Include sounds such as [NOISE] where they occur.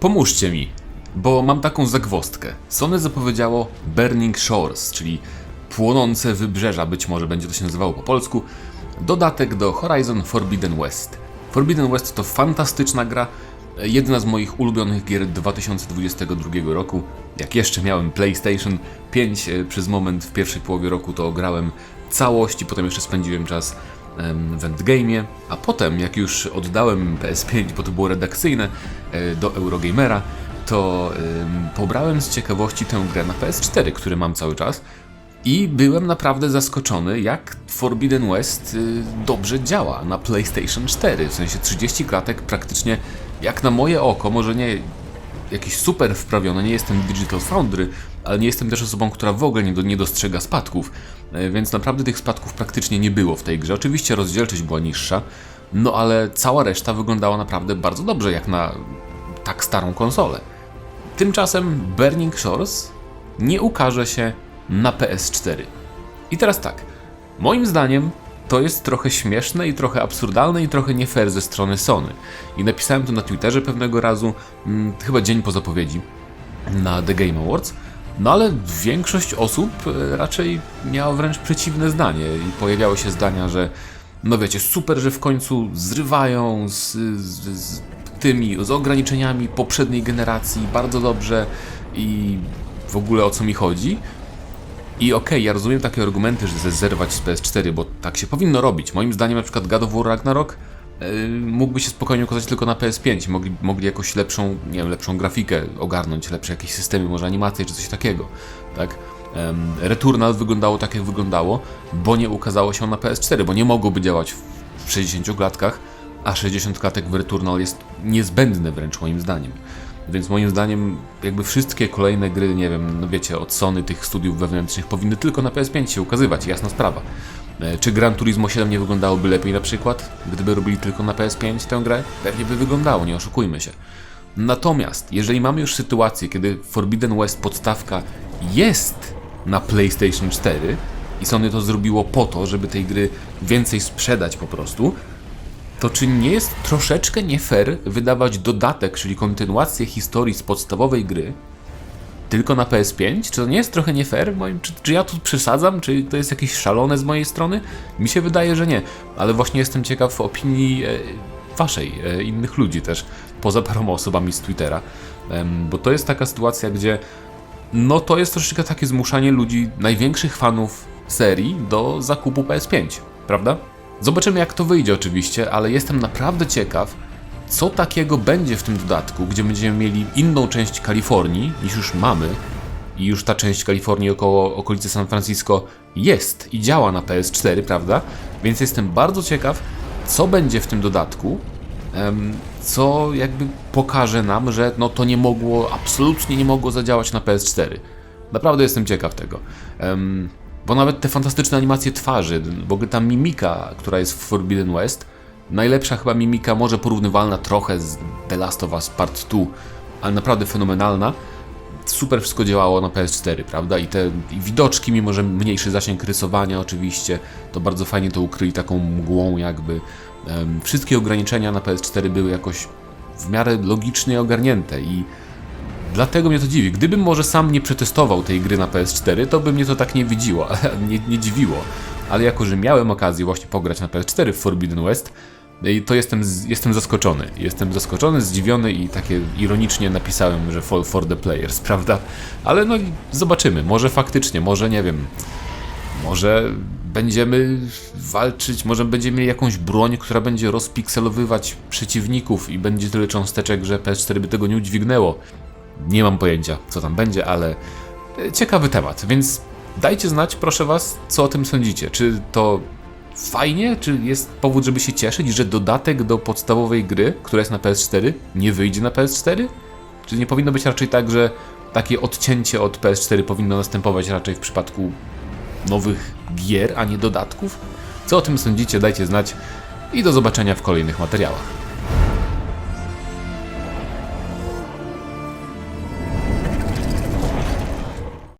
Pomóżcie mi, bo mam taką zagwostkę. Sony zapowiedziało Burning Shores, czyli płonące wybrzeża, być może będzie to się nazywało po polsku, dodatek do Horizon Forbidden West. Forbidden West to fantastyczna gra, jedna z moich ulubionych gier 2022 roku. Jak jeszcze miałem PlayStation 5 e, przez moment w pierwszej połowie roku, to grałem całość i potem jeszcze spędziłem czas w Endgame'ie, a potem jak już oddałem PS5, bo to było redakcyjne, e, do Eurogamera, to em, pobrałem z ciekawości tę grę na PS4, który mam cały czas i byłem naprawdę zaskoczony, jak Forbidden West y, dobrze działa na PlayStation 4. W sensie 30 klatek praktycznie jak na moje oko, może nie jakieś super wprawione, nie jestem Digital Foundry, ale nie jestem też osobą, która w ogóle nie, do, nie dostrzega spadków, E, więc naprawdę tych spadków praktycznie nie było w tej grze. Oczywiście rozdzielczość była niższa, no ale cała reszta wyglądała naprawdę bardzo dobrze, jak na tak starą konsolę. Tymczasem Burning Shores nie ukaże się na PS4. I teraz tak, moim zdaniem to jest trochę śmieszne i trochę absurdalne i trochę nie fair ze strony Sony. I napisałem to na Twitterze pewnego razu, mm, chyba dzień po zapowiedzi, na The Game Awards. No ale większość osób e, raczej miała wręcz przeciwne zdanie i pojawiały się zdania, że no wiecie, super, że w końcu zrywają z, z, z tymi, z ograniczeniami poprzedniej generacji, bardzo dobrze i w ogóle o co mi chodzi. I okej, ja rozumiem takie argumenty, że zerwać z PS4, bo tak się powinno robić. Moim zdaniem na przykład God of War Ragnarok yy, mógłby się spokojnie ukazać tylko na PS5. Mogli, mogli jakoś lepszą, nie wiem, lepszą grafikę ogarnąć, lepsze jakieś systemy, może animacje czy coś takiego, tak? Returnal wyglądało tak jak wyglądało, bo nie ukazało się na PS4, bo nie mogłoby działać w 60 klatkach, a 60 klatek w Returnal jest niezbędne wręcz moim zdaniem. Więc moim zdaniem jakby wszystkie kolejne gry, nie wiem, no wiecie, od Sony tych studiów wewnętrznych powinny tylko na PS5 się ukazywać, jasna sprawa. E, Czy Gran Turismo 7 nie wyglądałoby lepiej na przykład, gdyby robili tylko na PS5 tę grę? Pewnie by wyglądało, nie oszukujmy się. Natomiast, jeżeli mamy już sytuację, kiedy Forbidden West podstawka jest na PlayStation 4 i Sony to zrobiło po to, żeby tej gry więcej sprzedać po prostu, to czy nie jest troszeczkę nie fair wydawać dodatek, czyli kontynuację historii z podstawowej gry tylko na PS5? Czy to nie jest trochę nie fair? Moim- Czy, czy ja tu przesadzam? Czy to jest jakieś szalone z mojej strony? Mi się wydaje, że nie, ale właśnie jestem ciekaw opinii e, waszej, e, innych ludzi też, poza paroma osobami z Twittera, bo to jest taka sytuacja, gdzie no to jest troszeczkę takie zmuszanie ludzi, największych fanów serii do zakupu PS5, prawda? Zobaczymy jak to wyjdzie oczywiście, ale jestem naprawdę ciekaw, co takiego będzie w tym dodatku, gdzie będziemy mieli inną część Kalifornii niż już mamy i już ta część Kalifornii około okolicy San Francisco jest i działa na PS4, prawda? Więc jestem bardzo ciekaw, co będzie w tym dodatku, co jakby pokaże nam, że no to nie mogło, absolutnie nie mogło zadziałać na PS4. Naprawdę jestem ciekaw tego. Bo nawet te fantastyczne animacje twarzy, w ogóle ta mimika, która jest w Forbidden West, najlepsza chyba mimika, może porównywalna trochę z The Last of Us Part 2, ale naprawdę fenomenalna. Super wszystko działało na PS4, prawda? I te i widoczki, mimo że mniejszy zasięg rysowania oczywiście, to bardzo fajnie to ukryli taką mgłą jakby. Wszystkie ograniczenia na PS4 były jakoś w miarę logicznie ogarnięte i Dlatego mnie to dziwi. Gdybym może sam nie przetestował tej gry na PS4, to by mnie to tak nie widziło, [LAUGHS] nie, nie dziwiło. Ale jako, że miałem okazję właśnie pograć na PS4 w Forbidden West, to jestem, jestem zaskoczony. Jestem zaskoczony, zdziwiony i takie ironicznie napisałem, że fall for the players, [LAUGHS] prawda? Ale no zobaczymy. Może faktycznie, może nie wiem. Może będziemy walczyć, może będziemy mieli jakąś broń, która będzie rozpikselowywać przeciwników i będzie tyle cząsteczek, że PS4 by tego nie udźwignęło. Nie mam pojęcia, co tam będzie, ale e, ciekawy temat, więc dajcie znać, proszę Was, co o tym sądzicie. Czy to fajnie, czy jest powód, żeby się cieszyć, że dodatek do podstawowej gry, która jest na PS4, nie wyjdzie na PS4? Czy nie powinno być raczej tak, że takie odcięcie od PS4 powinno następować raczej w przypadku nowych gier, a nie dodatków? Co o tym sądzicie, dajcie znać i do zobaczenia w kolejnych materiałach.